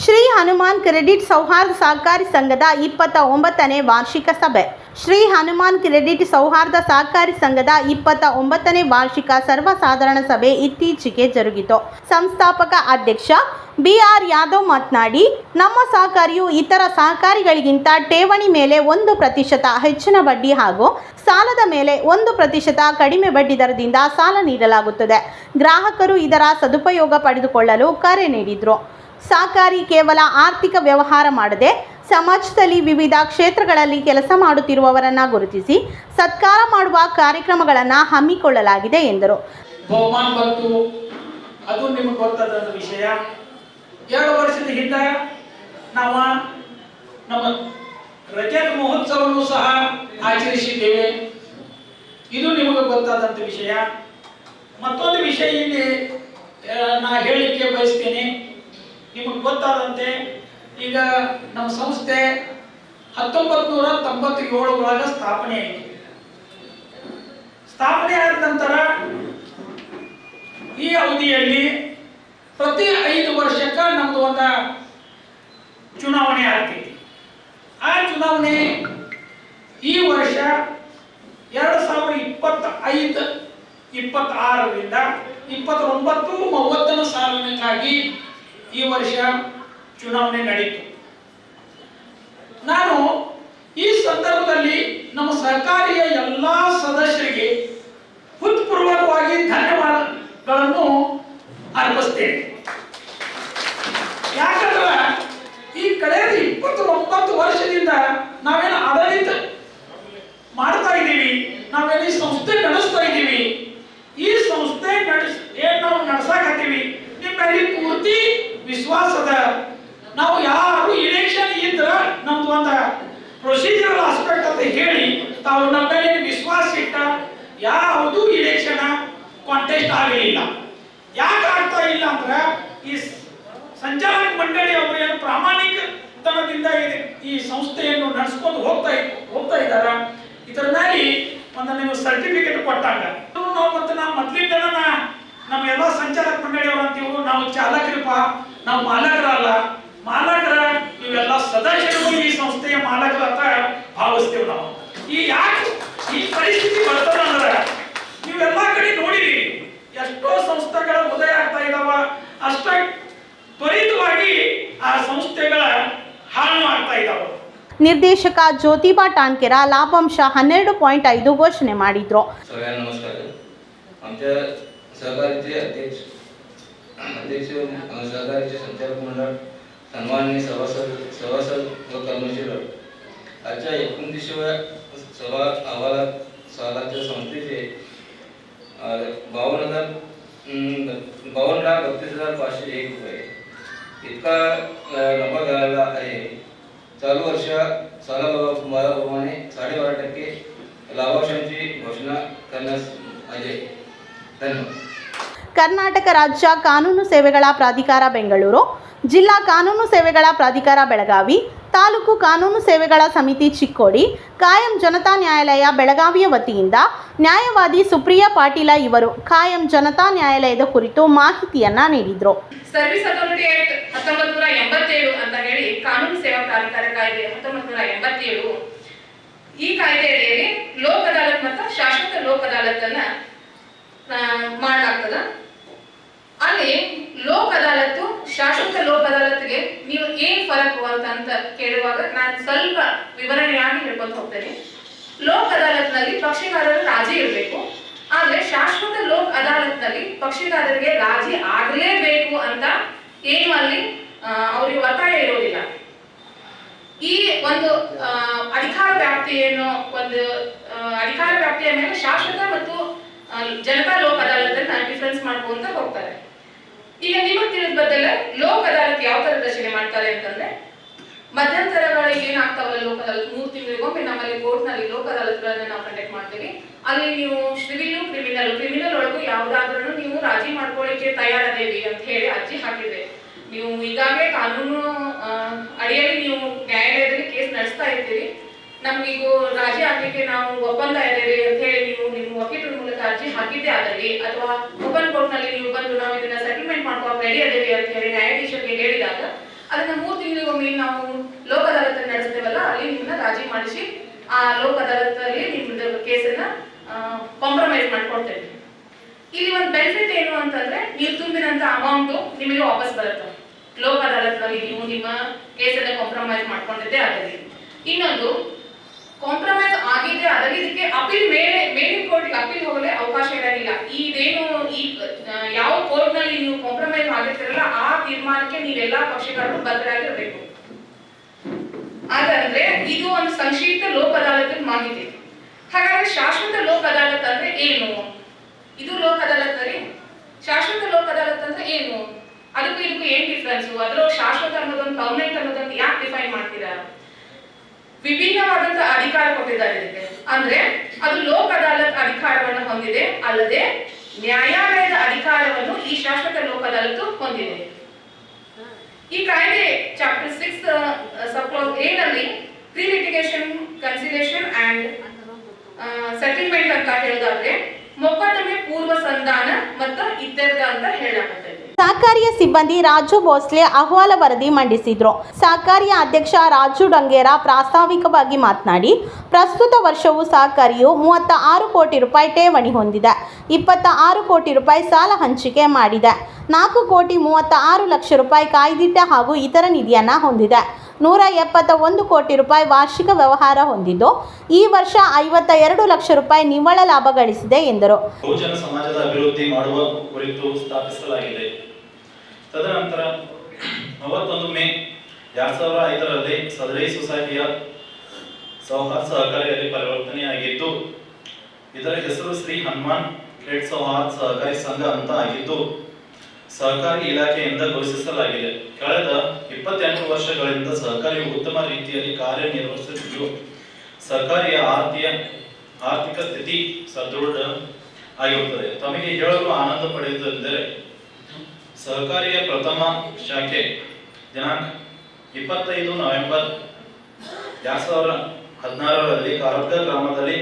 Shri Hanuman credit ಸೌಹಾರ್ದ ಸಹಕಾರಿ ಸಂಘದ ಇಪ್ಪತ್ತ ಒಂಬತ್ತನೇ ವಾರ್ಷಿಕ ಸಭೆ. ಶ್ರೀ ಹನುಮಾನ್ ಕ್ರೆಡಿಟ್ ಸೌಹಾರ್ದ ಸಹಕಾರಿ ಸಂಘದ ಇಪ್ಪತ್ತ ಒಂಬತ್ತನೇ ವಾರ್ಷಿಕ ಸರ್ವಸಾಧಾರಣ ಸಭೆ ಇತ್ತೀಚೆಗೆ ಜರುಗಿತು. ಸಂಸ್ಥಾಪಕ ಅಧ್ಯಕ್ಷ ಬಿ ಆರ್ ಯಾದವ್ ಮಾತನಾಡಿ, ನಮ್ಮ ಸಹಕಾರಿಯು ಇತರ ಸಹಕಾರಿಗಳಿಗಿಂತ ಠೇವಣಿ ಮೇಲೆ ಒಂದು ಪ್ರತಿಶತ ಹೆಚ್ಚಿನ ಬಡ್ಡಿ ಹಾಗೂ ಸಾಲದ ಮೇಲೆ ಒಂದು ಪ್ರತಿಶತ ಕಡಿಮೆ ಬಡ್ಡಿ ದರದಿಂದ ಸಾಲ ನೀಡಲಾಗುತ್ತದೆ. ಗ್ರಾಹಕರು ಇದರ ಸದುಪಯೋಗ ಪಡೆದುಕೊಳ್ಳಲು ಕರೆ ನೀಡಿದರು. ಸಹಕಾರಿ ಕೇವಲ ಆರ್ಥಿಕ ವ್ಯವಹಾರ ಮಾಡದೆ ಸಮಾಜದಲ್ಲಿ ವಿವಿಧ ಕ್ಷೇತ್ರಗಳಲ್ಲಿ ಕೆಲಸ ಮಾಡುತ್ತಿರುವವರನ್ನ ಗುರುತಿಸಿ ಸತ್ಕಾರ ಮಾಡುವ ಕಾರ್ಯಕ್ರಮಗಳನ್ನು ಹಮ್ಮಿಕೊಳ್ಳಲಾಗಿದೆ ಎಂದರು. ಬಹುಮಾನ ಬಂತು. ಅದು ನಿಮಗೆ ಗೊತ್ತಾದ ವಿಷಯ. ಎರಡು ವರ್ಷದ ಹಿಂದೆ ನಾವು ನಮ್ಮ ರಜತ ಮಹೋತ್ಸವವನ್ನು ಸಹ ಆಚರಿಸಿದ್ದೇವೆ. ಇದು ನಿಮಗೆ ಗೊತ್ತಾದಂಥ ವಿಷಯ. ಮತ್ತೊಂದು ವಿಷಯ ಇಲ್ಲಿ ನಾ ಹೇಳಲಿಕ್ಕೆ ಬಯಸ್ತೇನೆ. ನಿಮಗೆ ಗೊತ್ತಾದಂತೆ ಈಗ ನಮ್ಮ ಸಂಸ್ಥೆ ಹತ್ತೊಂಬತ್ ನೂರ ತೊಂಬತ್ತೇಳು ಒಳಗ ಸ್ಥಾಪನೆ ಆಯಿತು. ಸ್ಥಾಪನೆ ಆದ ನಂತರ ಈ ಅವಧಿಯಲ್ಲಿ ಪ್ರತಿ ಐದು ವರ್ಷಕ್ಕ ನಮ್ದು ಒಂದು ಚುನಾವಣೆ ಆಗ್ತೈತಿ. ಆ ಚುನಾವಣೆ ಈ ವರ್ಷ ಎರಡು ಸಾವಿರದ ಇಪ್ಪತ್ತ ಐದು ಇಪ್ಪತ್ತಾರರಿಂದ ಇಪ್ಪತ್ತೊಂಬತ್ತು, ಮೂವತ್ತನೇ ಸಾಲಿನಕ್ಕಾಗಿ ಈ ವರ್ಷ ಚುನಾವಣೆ ನಡೀತು. ನಾನು ಈ ಸಂದರ್ಭದಲ್ಲಿ ನಮ್ಮ ಸರ್ಕಾರಿಯ ಎಲ್ಲಾ ಸದಸ್ಯರಿಗೆ ಹೃತ್ಪೂರ್ವಕವಾಗಿ ಧನ್ಯವಾದಗಳನ್ನು ಅರ್ಪಿಸ್ತೇನೆ. ಯಾಕಂದ್ರೆ ಈ ಕಳೆದ ಇಪ್ಪತ್ತೊಂಬತ್ತು ವರ್ಷದಿಂದ ನಾವೇನು ಆಡಳಿತ ಮಾಡ್ತಾ ಇದ್ದೀವಿ, ನಾವೇನು ಈ ಸಂಸ್ಥೆ ನಡೆಸ್ತಾ ಇದ್ದೀವಿ, ಈ ಸಂಸ್ಥೆ ನಡೆಸ್ ಏನ್ ನಾವು ನಡೆಸಾಕತ್ತೀವಿ, ನಿಮ್ಮಲ್ಲಿ ಪೂರ್ತಿ ವಿಶ್ವಾಸದ ನಾವು ಯಾರು ಇಲೆಕ್ಷನ್ ಇದ್ರ ನಮ್ದು ಒಂದು ಪ್ರೊಸೀಜರಲ್ ಆಸ್ಪೆಕ್ಟ್ ಅಂತ ಹೇಳಿ ತಾವು ನಮ್ಮ ಮೇಲೆ ವಿಶ್ವಾಸ ಇಟ್ಟ ಯಾವುದು ಇಲೆಕ್ಷನ್ ಕಾಂಟೆಸ್ಟ್ ಆಗಲಿಲ್ಲ. ಯಾಕೆ ಆಗ್ತಾ ಇಲ್ಲ ಅಂದ್ರೆ ಈ ಸಂಚಾಲಕ ಮಂಡಳಿ ಅವರು ಏನು ಪ್ರಾಮಾಣಿಕತನದಿಂದ ಈ ಸಂಸ್ಥೆಯನ್ನು ನಡೆಸ್ಕೊಂಡು ಹೋಗ್ತಾ ಹೋಗ್ತಾ ಇದ್ದಾರ. ಇದರ ಮೇಲೆ ಒಂದು ನೀವು ಸರ್ಟಿಫಿಕೇಟ್ ಕೊಟ್ಟಾಗ. ನಾವು ಮತ್ತೆ ನಾವು ಮೊದ್ಲಿಂದ ನಾವೆಲ್ಲ ಸಂಚಾಲಕ ಮಂಡಳಿಯವರು ನಾವು ಚಾಲಕರಿಪ್ಪ ನಾವು ಮಾಲಕರಲ್ಲ. ಮಾಲಕರ ಇವೆಲ್ಲ ಸದಸ್ಯರು ಈ ಸಂಸ್ಥೆಯ ಮಾಲಕರ ಅಂತ ಭಾವಿಸ್ತೇವೆ ನಾವು. ಈ ಯಾಕೆ ಈ ಪರಿಸ್ಥಿತಿ ಬರ್ತದ ಅಂದ್ರೆ ನೀವೆಲ್ಲ ಕಡೆ ನೋಡಿರಿ ಎಷ್ಟೋ ಸಂಸ್ಥೆಗಳ ಉದಯ ಆಗ್ತಾ ಇದಾವ. ಅಷ್ಟ ತ್ವರಿತವಾಗಿ ಆ ಸಂಸ್ಥೆಗಳ ಹಾಳು ಆಗ್ತಾ ಇದಾವೆ. ನಿರ್ದೇಶಕ ಜ್ಯೋತಿಬಾ ಟಾನ್ಕೆರ ಲಾಭಾಂಶ ಹನ್ನೆರಡು ಪಾಯಿಂಟ್ ಐದು ಘೋಷಣೆ ಮಾಡಿದ್ರು. ನಮಸ್ಕಾರ. सहकारीचे अध्यक्ष अध्यक्ष सहकारीचे संचालक मंडळ सन्माननीय सभासद सभासद व कर्मचारी. आजच्या एकोणतीसव्या सभा अहवालात सालाच्या संस्थेचे बावन्न हजार बावन्न लाख बत्तीस हजार पाचशे एक रुपये. इतका नफा झालेला आहे. चालू वर्ष सालाप्रमाणे साडेबारा टक्के लाभांशांची घोषणा करण्यास आली. धन्यवाद. ಕರ್ನಾಟಕ ರಾಜ್ಯ ಕಾನೂನು ಸೇವೆಗಳ ಪ್ರಾಧಿಕಾರ ಬೆಂಗಳೂರು, ಜಿಲ್ಲಾ ಕಾನೂನು ಸೇವೆಗಳ ಪ್ರಾಧಿಕಾರ ಬೆಳಗಾವಿ, ತಾಲೂಕು ಕಾನೂನು ಸೇವೆಗಳ ಸಮಿತಿ ಚಿಕ್ಕೋಡಿ, ಕಾಯಂ ಜನತಾ ನ್ಯಾಯಾಲಯ ಬೆಳಗಾವಿಯ ವತಿಯಿಂದ ನ್ಯಾಯವಾದಿ ಸುಪ್ರಿಯಾ ಪಾಟೀಲ ಇವರು ಕಾಯಂ ಜನತಾ ನ್ಯಾಯಾಲಯದ ಕುರಿತು ಮಾಹಿತಿಯನ್ನ ನೀಡಿದರು. ಸರ್ವಿಸ್ ಅಥಾರಿಟಿ ಆಕ್ಟ್ ಹತ್ತೊಂಬತ್ ನೂರ ಎಂಬತ್ತೇಳು ಅಂತ ಹೇಳಿ ಕಾನೂನು ಸೇವಾ ಪ್ರಾಧಿಕಾರ ಕಾಯ್ದೆ ಹತ್ತೊಂಬತ್ ನೂರ ಎಂಬತ್ತೇಳು ಈ ಕಾಯ್ದೆ ಅಡಿಯಲ್ಲಿ ಲೋಕ್ ಅದಾಲತ್ ಮತ್ತು ಶಾಶ್ವತ ಲೋಕ್ ಅದಾಲತ್ ಅನ್ನ ಮಾಡ್ಲಾಗ್ತದ. ಅಲ್ಲಿ ಲೋಕ್ ಅದಾಲತ್ತು ಶಾಶ್ವತ ಲೋಕ್ ಅದಾಲತ್ಗೆ ನೀವು ಏನ್ ಫರಕು ಅಂತ ಅಂತ ಕೇಳುವಾಗ ನಾನು ಸ್ವಲ್ಪ ವಿವರಣೆಯಾಗಿ ಹೇಳ್ಕೊಂಡು ಹೋಗ್ತೇನೆ. ಲೋಕ್ ಅದಾಲತ್ನಲ್ಲಿ ಪಕ್ಷಿಗಾರರು ರಾಜಿ ಇರಬೇಕು. ಆದ್ರೆ ಶಾಶ್ವತ ಲೋಕ್ ಅದಾಲತ್ನಲ್ಲಿ ಪಕ್ಷಿಗಾರರಿಗೆ ರಾಜಿ ಆಗಲೇಬೇಕು ಅಂತ ಏನು ಅಲ್ಲಿ ಅವರಿಗೆ ಒತ್ತಾಯ ಇರೋದಿಲ್ಲ. ಈ ಒಂದು ಅಧಿಕಾರ ವ್ಯಾಪ್ತಿ ಏನು ಒಂದು ಅಧಿಕಾರ ವ್ಯಾಪ್ತಿಯ ಮೇಲೆ ಶಾಶ್ವತ ಮತ್ತು ಜನತಾ ಲೋಕ್ ಅದಾಲತನ್ನ ಡಿಫರೆನ್ಸ್ ಮಾಡ್ಕೊಂತ ಹೋಗ್ತಾರೆ. ಈಗ ನಿಮಗೆ ತಿಳಿದ ಬದಲ ಲೋಕ್ ಅದಾಲತ್ ಯಾವ ತರ ರಚನೆ ಮಾಡ್ತಾರೆ ಅಂತಂದ್ರೆ ಮಧ್ಯಂತರಗಳಿಗೆ ಏನಾಗ್ತಾವಲ್ಲ ಲೋಕ್ ಅದಾಲತ್ ಮೂರು ತಿಂಗಳಿಗೊಮ್ಮೆ ನಮ್ಮಲ್ಲಿ ಕೋರ್ಟ್ನಲ್ಲಿ ಲೋಕ್ ಅದಾಲತ್ಗಳನ್ನ ನಾವು ಕಂಡಕ್ಟ್ ಮಾಡ್ತೀವಿ. ಅಲ್ಲಿ ನೀವು ಸಿವಿಲ್ ಕ್ರಿಮಿನಲ್ ಕ್ರಿಮಿನಲ್ ಒಳಗೂ ಯಾವ್ದಾದ್ರೂ ನೀವು ರಾಜಿ ಮಾಡ್ಕೊಳ್ಳಿಕ್ಕೆ ತಯಾರದೇವಿ ಅಂತ ಹೇಳಿ ಅರ್ಜಿ ಹಾಕಿದ್ರೆ ನೀವು ಈಗಾಗಲೇ ಕಾನೂನು ಅಡಿಯಲ್ಲಿ ನೀವು ನ್ಯಾಯಾಲಯದಲ್ಲಿ ಕೇಸ್ ನಡೆಸ್ತಾ ಇರ್ತೀರಿ ನಮಗಿಗೂ ರಾಜಿ ಆಗ್ಲಿಕ್ಕೆ ನಾವು ಒಪ್ಪಂದ ಇದ್ದೇವೆ ಅಂತ ಹೇಳಿ ನೀವು ನಿಮ್ಮ ವಕೀಲರ ಮೂಲಕ ಅರ್ಜಿ ಹಾಕಿದ್ದೆ ಆದಲ್ಲಿ ಅಥವಾ ಓಪನ್ ಕೋರ್ಟ್ನಲ್ಲಿ ನೀವು ಬಂದು ನಾವು ಇದನ್ನ ಸೆಟಲ್ಮೆಂಟ್ ಮಾಡ್ಕೊಂಡು ರೆಡಿ ಇದ್ದೇವೆ ಅಂತ ಹೇಳಿ ನ್ಯಾಯಾಧೀಶರಿಗೆ ಹೇಳಿದಾಗ ಅದನ್ನ ಮೂರು ತಿಂಗಳಿಗೊಮ್ಮೆ ನಾವು ಲೋಕ ಅದಾಲತ್ ನಡೆಸ್ತೇವಲ್ಲ, ಅಲ್ಲಿ ನಿಮ್ಮನ್ನ ರಾಜಿ ಮಾಡಿಸಿ ಆ ಲೋಕ ಅದಾಲತ್ ಅಲ್ಲಿ ಕೇಸನ್ನ ಕಾಂಪ್ರಮೈಸ್ ಮಾಡ್ಕೊಡ್ತೇವೆ ಇಲ್ಲಿ ಒಂದು ಬೆನಿಫಿಟ್ ಏನು ಅಂತಂದ್ರೆ ನೀವು ತುಂಬಿದಂತ ಅಮೌಂಟ್ ನಿಮಗೆ ವಾಪಸ್ ಬರುತ್ತೆ. ಲೋಕ ಅದಾಲತ್ನಲ್ಲಿ ನೀವು ನಿಮ್ಮ ಕೇಸನ್ನ ಕಾಂಪ್ರಮೈಸ್ ಮಾಡ್ಕೊಂಡಿದ್ದೆ ಆಗಲಿ ಇನ್ನೊಂದು ಕಾಂಪ್ರಮೈಸ್ ಆಗಿದೆ ಅದಕ್ಕೆ ಇದಕ್ಕೆ ಅಪೀಲ್ ಮೇಲೆ, ಮೇಲಿನ ಕೋರ್ಟ್ಗೆ ಅಪೀಲ್ ಹೋಗಲು ಅವಕಾಶ ಇರಲಿಲ್ಲ. ಇದೇನು ಈ ಯಾವ ಕೋರ್ಟ್ನಲ್ಲಿ ನೀವು ಕಾಂಪ್ರಮೈಸ್ ಆಗಿರ್ತಿರಲ್ಲ, ಆ ತೀರ್ಮಾನಕ್ಕೆ ನೀವೆಲ್ಲ ಪಕ್ಷಗಾರರು ಬದ್ಧರಾಗಿರಬೇಕು. ಅದಂದ್ರೆ ಇದು ಒಂದು ಸಂಕ್ಷಿಪ್ತ ಲೋಕ ಅದಾಲತಿನ ಮಾಹಿತಿ. ಹಾಗಾದ್ರೆ ಶಾಶ್ವತ ಲೋಕ ಅದಾಲತ್ ಅಂದ್ರೆ ಏನು? ಇದು ಲೋಕ ಅದಾಲತ್ ಶಾಶ್ವತ ಲೋಕ ಅದಾಲತ್ ಅಂದ್ರೆ ಏನು? ಅದಕ್ಕೂ ಇದಕ್ಕೂ ಏನ್ ಡಿಫ್ರೆನ್ಸ್ ಅದ್ರಲ್ಲಿ ಶಾಶ್ವತ ಅನ್ನೋದೊಂದು ಪರ್ಮನೆಂಟ್ ಅನ್ನೋದೊಂದು ಯಾಕೆ ಡಿಫೈನ್ ಮಾಡ್ತೀರಾ? ವಿಭಿನ್ನವಾದಂತ ಅಧಿಕಾರ ಕೊಟ್ಟಿದ್ದಾರೆ ಇದಕ್ಕೆ. ಅಂದ್ರೆ ಅದು ಲೋಕ ಅದಾಲತ್ ಅಧಿಕಾರವನ್ನು ಹೊಂದಿದೆ, ಅಲ್ಲದೆ ನ್ಯಾಯಾಲಯದ ಅಧಿಕಾರವನ್ನು ಈ ಶಾಶ್ವತ ಲೋಕ ಅದಾಲತ್ ಹೊಂದಿದೆ. ಈ ಕಾಯ್ದೆ ಚಾಪ್ಟರ್ ಸಿಕ್ಸ್ ಸಬ್ಕ್ಲಾಸ್ ಏನಲ್ಲಿ ನಲ್ಲಿ pre litigation conciliation and settlement ಅಂತ ಹೇಳೋದಾದ್ರೆ ಮೊಕದ್ದಮೆ ಪೂರ್ವ ಸಂಧಾನ ಮತ್ತು ಇತ್ಯರ್ಥ ಅಂತ ಹೇಳಲಾಗುತ್ತದೆ ಸಹಕಾರಿಯ ಸಿಬ್ಬಂದಿ ರಾಜು ಭೋಸ್ಲೆ ಅಹವಾಲ ವರದಿ ಮಂಡಿಸಿದ್ರು. ಸಹಕಾರಿಯ ಅಧ್ಯಕ್ಷ ರಾಜು ಡಂಗೇರ ಪ್ರಾಸ್ತಾವಿಕವಾಗಿ ಮಾತನಾಡಿ, ಪ್ರಸ್ತುತ ವರ್ಷವು ಸಹಕಾರಿಯು ಮೂವತ್ತ ಆರು ಕೋಟಿ ರೂಪಾಯಿ ಠೇವಣಿ ಹೊಂದಿದೆ. ಇಪ್ಪತ್ತ ಆರು ಕೋಟಿ ರೂಪಾಯಿ ಸಾಲ ಹಂಚಿಕೆ ಮಾಡಿದೆ. ನಾಲ್ಕು ಕೋಟಿ ಮೂವತ್ತ ಆರು ಲಕ್ಷ ರೂಪಾಯಿ ಕಾಯ್ದಿಟ್ಟ ಹಾಗೂ ಇತರ ನಿಧಿಯನ್ನು ಹೊಂದಿದೆ. ನೂರ ಎಪ್ಪತ್ತ ಒಂದು ಕೋಟಿ ರೂಪಾಯಿ ವಾರ್ಷಿಕ ವ್ಯವಹಾರ ಹೊಂದಿದ್ದು, ಈ ವರ್ಷ ಐವತ್ತ ಎರಡು ಲಕ್ಷ ರೂಪಾಯಿ ನಿವ್ವಳ ಲಾಭ ಗಳಿಸಿದೆ ಎಂದರು. ಬಹುಜನ ಸಮಾಜದ ಅಭಿವೃದ್ಧಿ ಮಾಡುವ ಕುರಿತು ಸ್ಥಾಪಿಸಲಾಗಿದೆ. ತದನಂತರ ಮೂವತ್ತೊಂದು ಮೇ ಎರಡ್ ಸಾವಿರ ಐದರಲ್ಲಿ ಸದರಿ ಸೊಸೈಟಿಯ ಸೌಹಾರ್ದ ಸಹಕಾರಿಯಲ್ಲಿ ಪರಿವರ್ತನೆಯಾಗಿದ್ದು, ಇದರ ಹೆಸರು ಶ್ರೀ ಹನುಮಾನ್ ಸೌಹಾರ್ದ ಸಹಕಾರಿ ಸಂಘ ಅಂತ ಆಗಿದ್ದು, ಸಹಕಾರಿ ಇಲಾಖೆಯಿಂದ ಘೋಷಿಸಲಾಗಿದೆ. ಕಳೆದ ಇಪ್ಪತ್ತೆಂಟು ವರ್ಷಗಳಿಂದ ಸಹಕಾರಿಯು ಉತ್ತಮ ರೀತಿಯಲ್ಲಿ ಕಾರ್ಯನಿರ್ವಹಿಸುತ್ತಿದ್ದು, ಸರ್ಕಾರಿಯ ಆರ್ಥಿಕ ಆರ್ಥಿಕ ಸ್ಥಿತಿ ಸದೃಢ ಆಗಿರುತ್ತದೆ. ತಮಗೆ ಹೇಳಲು ಆನಂದ ಪಡೆಯುವುದೆಂದರೆ ಸಹಕಾರಿಯ ಪ್ರಥಮ ಶಾಖೆ ದಿನಾಂಕ ಇಪ್ಪತ್ತೈದು ನವೆಂಬರ್ ಎರಡ್ ಸಾವಿರ ಹದಿನಾರರಲ್ಲಿ ಕಾರ್ಗ ಗ್ರಾಮದಲ್ಲಿ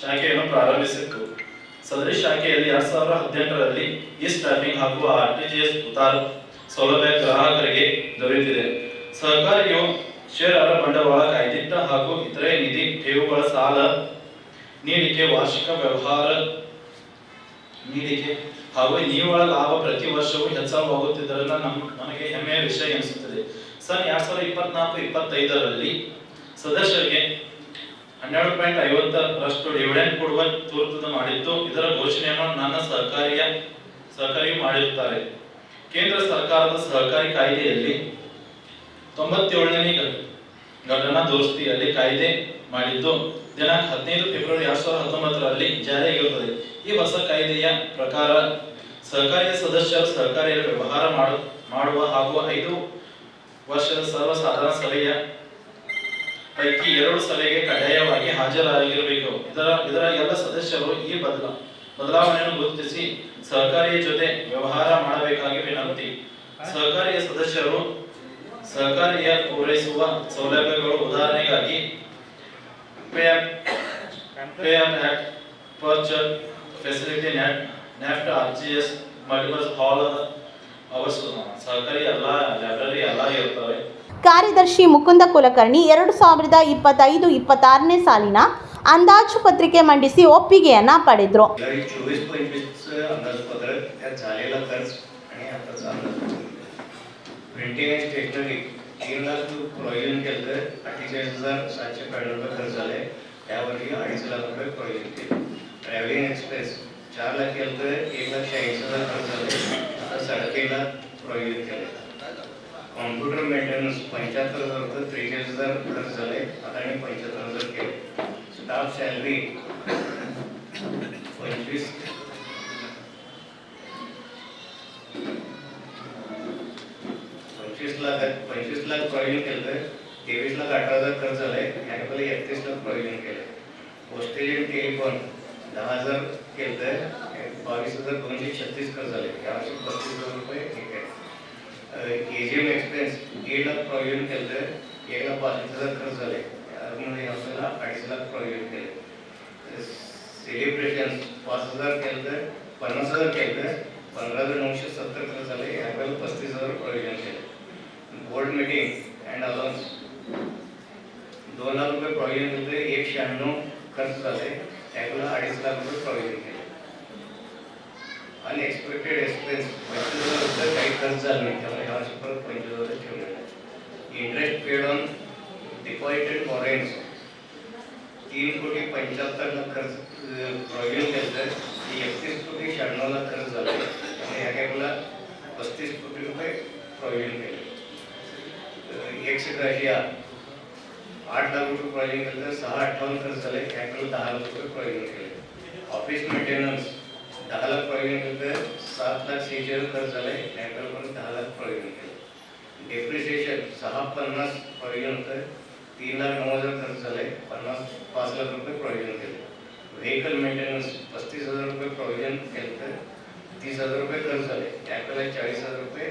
ಶಾಖೆಯನ್ನು ಪ್ರಾರಂಭಿಸಿತ್ತು. ಸದರಿ ಶಾಖೆಯಲ್ಲಿ ಎರಡ್ ಸಾವಿರದ ಹದಿನೆಂಟರಲ್ಲಿ ಈ ಸ್ಟ್ಯಾಪಿಂಗ್ ಹಾಗೂ ಆರ್ ಟಿ ಜಿ ಎಸ್ ಉತ್ತಾರ ಸೌಲಭ್ಯ ಗ್ರಾಹಕರಿಗೆ ದೊರೆಯುತ್ತಿದೆ. ಸಹಕಾರಿಯು ಷೇರರ ಬಂಡವಾಳ ಕಾಯ್ದಿಟ್ಟ ಹಾಗೂ ಇತರೆ ನಿಧಿ ಠೇವುಗಳ ಸಾಲ ನೀಡಿಕೆ, ವಾರ್ಷಿಕ ವ್ಯವಹಾರ ನೀಡಿಕೆ ಹಾಗೂ ನಿವ್ವಳ ಲಾಭ ಪ್ರತಿ ವರ್ಷವೂ ಹೆಚ್ಚಳವಾಗುತ್ತಿದ್ದರಿಂದ ನಮ್, ನನಗೆ ಹೆಮ್ಮೆಯ ವಿಷಯ ಎನಿಸುತ್ತದೆ. ಸನ್ ಎರಡ್ ಸಾವಿರದ ಇಪ್ಪತ್ನಾಲ್ಕು, ಇಪ್ಪತ್ತೈದರಲ್ಲಿ ಸದಸ್ಯರಿಗೆ ಹನ್ನೆರಡು ಪಾಯಿಂಟ್ ಐವತ್ತರಷ್ಟು ಡಿವಿಡೆಂಡ್ ಕೊಡುವ ತೂರ್ತದ ಮಾಡಿತ್ತು ಇದರ ಘೋಷಣೆಯನ್ನು ನನ್ನ ಸರ್ಕಾರಿಯ ಸಹಕಾರಿ ಮಾಡಿರುತ್ತಾರೆ. ಕೇಂದ್ರ ಸರ್ಕಾರದ ಸಹಕಾರಿ ಕಾಯ್ದೆಯಲ್ಲಿ ತೊಂಬತ್ತೇಳನೇ ಘಟನಾ ದುರಸ್ತಿಯಲ್ಲಿ ಕಾಯ್ದೆ ಮಾಡಿದ್ದು ದಿನಾಂಕ ಹದಿನೈದು ಫೆಬ್ರವರಿ ಎರಡ್ ಸಾವಿರದ ಹತ್ತೊಂಬತ್ತರಲ್ಲಿ ಜಾರಿಯಾಗಿರುತ್ತದೆ. ಈ ಹೊಸ ಕಾಯ್ದೆಯ ಪ್ರಕಾರ ಸಹಕಾರಿಯ ಸದಸ್ಯರು ಸಹಕಾರಿಯ ವ್ಯವಹಾರ ಮಾಡು ಮಾಡುವ ಹಾಗೂ ಐದು ವರ್ಷದ ಸರ್ವಸಾಧಾರಣ ಸಭೆಯ ಪೈಕಿ ಎರಡು ಸಭೆಗೆ ಕಡ್ಡಾಯವಾಗಿ ಹಾಜರಾಗಿರಬೇಕು. ಇದರ ಇದರ ಎಲ್ಲ ಸದಸ್ಯರು ಈ ಬದಲ ಬದಲಾವಣೆಯನ್ನು ಗುರುತಿಸಿ ಸಹಕಾರಿಯ ಜೊತೆ ವ್ಯವಹಾರ ಮಾಡಬೇಕಾಗಿ ವಿನಂತಿ. ಸಹಕಾರಿಯ ಸದಸ್ಯರು ಸಹಕಾರಿಯ ಪೂರೈಸುವ ಸೌಲಭ್ಯಗಳು ಉದಾಹರಣೆಗಾಗಿ facility net NEFT multipurpose hall ಸಹಕಾರಿ ಎಲ್ಲ ಲೈಬ್ರರಿ ಎಲ್ಲ ಇರ್ತವೆ ಕಾರ್ಯದರ್ಶಿ ಮುಕುಂದ ಕುಲಕರ್ಣಿ ಎರಡು ಸಾವಿರದ ಇಪ್ಪತ್ತೈದು, ಇಪ್ಪತ್ತಾರನೇ ಸಾಲಿನ ಅಂದಾಜು ಪತ್ರಿಕೆ ಮಂಡಿಸಿ ಒಪ್ಪಿಗೆಯನ್ನ ಪಡೆದರು गेल्या चोवीस पंचवीसचं अंदाजपत्रक त्यात झालेला खर्च आणि आताचा अंदाजपत्रक प्रिंटिंग आणि स्टेशनरी तीन लाख प्रोव्हिजन केलं तर अठ्ठेचाळीस हजार सातशे पन्नास रुपये खर्च झालाय त्यावरती अडीच लाख रुपये प्रोव्हिजन केलं ट्रॅव्हलिंग एक्सप्रेस चार लाख केलं तर एक लाख शहाऐंशी हजार खर्च झाले आता साडेतीन लाख प्रोव्हिजन केलं कॉम्प्युटर मेंटेनन्स पंच्याहत्तर हजार होतं त्रेचाळीस हजार खर्च झाले स्टाफ सॅलरी पंचवीस पंचवीस लाख पंचवीस लाख प्रोव्हिजन केलं तर तेवीस लाख अठरा हजार खर्च झालाय आणि एकतीस लाख प्रोव्हिजन केलं पोस्टेज आणि टेलिफोन दहा हजार केलं तर बावीस हजार दोनशे छत्तीस खर्च झाले यावर्षी पस्तीस हजार रुपये ठीक आहे एजीएम एक्सपेन्स दीड लाख प्रोव्हिजन केलं तर एक लाख बावीस हजार खर्च झाले यामध्ये आपल्याला अडीच लाख प्रोव्हिजन केलं सेलिब्रेशन पाच हजार केलं तर पन्नास हजार केलं तर पंधरा हजार नऊशे सत्तर कसं झाले यावेळेला पस्तीस हजार प्रोव्हिजन केलं. बोर्ड मीटिंग अँड अलाउन्स दोन लाख रुपये प्रोव्हिजन केलं तर एक शहाण्णव खर्च झाले त्यावेळेला अडीच लाख रुपये प्रॉव्हिजन केले. अनएक्सपेक्टेड एक्सपेन्स पंचवीस हजार काही खर्च झाला नाही त्यामुळे ह्या वर्षी परत पंचवीस हजार ठेवलेलं आहे इंटरेस्ट पेड ऑन डिपॉझिटेड फॉरेन्स तीन कोटी पंच्याहत्तर लाख खर्च प्रॉविजन केलं की एकतीस कोटी शहाण्णव लाख खर्च झाले. आणि ह्या कॅपला पस्तीस कोटी रुपये प्रॉविजन केले. एक्स ग्राशिया आठ लाख रुपये प्रॉविजन केलं तर सहा अठ्ठावन्न खर्च झाले. कॅपला दहा लाख रुपये प्रॉविजन केले. ऑफिस मेंटेनन्स दहा लाख प्रॉविजन केलं. तर सात लाख सेहेचाळीस खर्च झाले. कॅपला पण दहा लाख प्रॉविजन केलं. डेप्रिसिएशन सहा पन्नास प्रॉविजन होतं तीन लाख नऊ हजार खर्च झाले पन्नास पाच लाख रुपये प्रॉव्हिजन केले व्हेकल मेंटेनन्स पस्तीस हजार रुपये प्रॉव्हिजन केलं तर तीस हजार रुपये खर्च झाले त्याकडे चाळीस हजार रुपये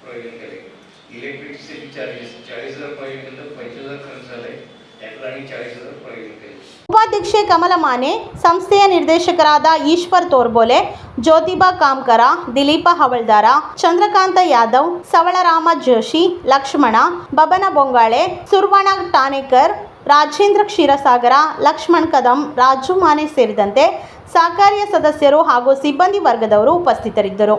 प्रॉव्हिजन केले इलेक्ट्रिसिटी चार्जेस चाळीस हजार प्रॉव्हिजन केलं तर पंचवीस हजार खर्च झाले त्याकडे आणि चाळीस हजार प्रॉव्हिजन केले ಉಪಾಧ್ಯಕ್ಷೆ ಕಮಲ ಮಾನೆ ಸಂಸ್ಥೆಯ ನಿರ್ದೇಶಕರಾದ ಈಶ್ವರ್ ತೋರ್ಬೋಲೆ ಜ್ಯೋತಿಬಾ ಕಾಮ್ಕರ, ದಿಲೀಪ ಹವಳ್ದಾರ, ಚಂದ್ರಕಾಂತ ಯಾದವ್, ಸವಳರಾಮ ಜೋಶಿ, ಲಕ್ಷ್ಮಣ, ಬಬನ ಬೊಂಗಾಳೆ, ಸುರ್ವಣ ಠಾಣೇಕರ್, ರಾಜೇಂದ್ರ ಕ್ಷೀರಸಾಗರ, ಲಕ್ಷ್ಮಣ್ ಕದಂ, ರಾಜು ಮಾನೆ ಸೇರಿದಂತೆ ಸಹಕಾರಿಯ ಸದಸ್ಯರು ಹಾಗೂ ಸಿಬ್ಬಂದಿ ವರ್ಗದವರು ಉಪಸ್ಥಿತರಿದ್ದರು.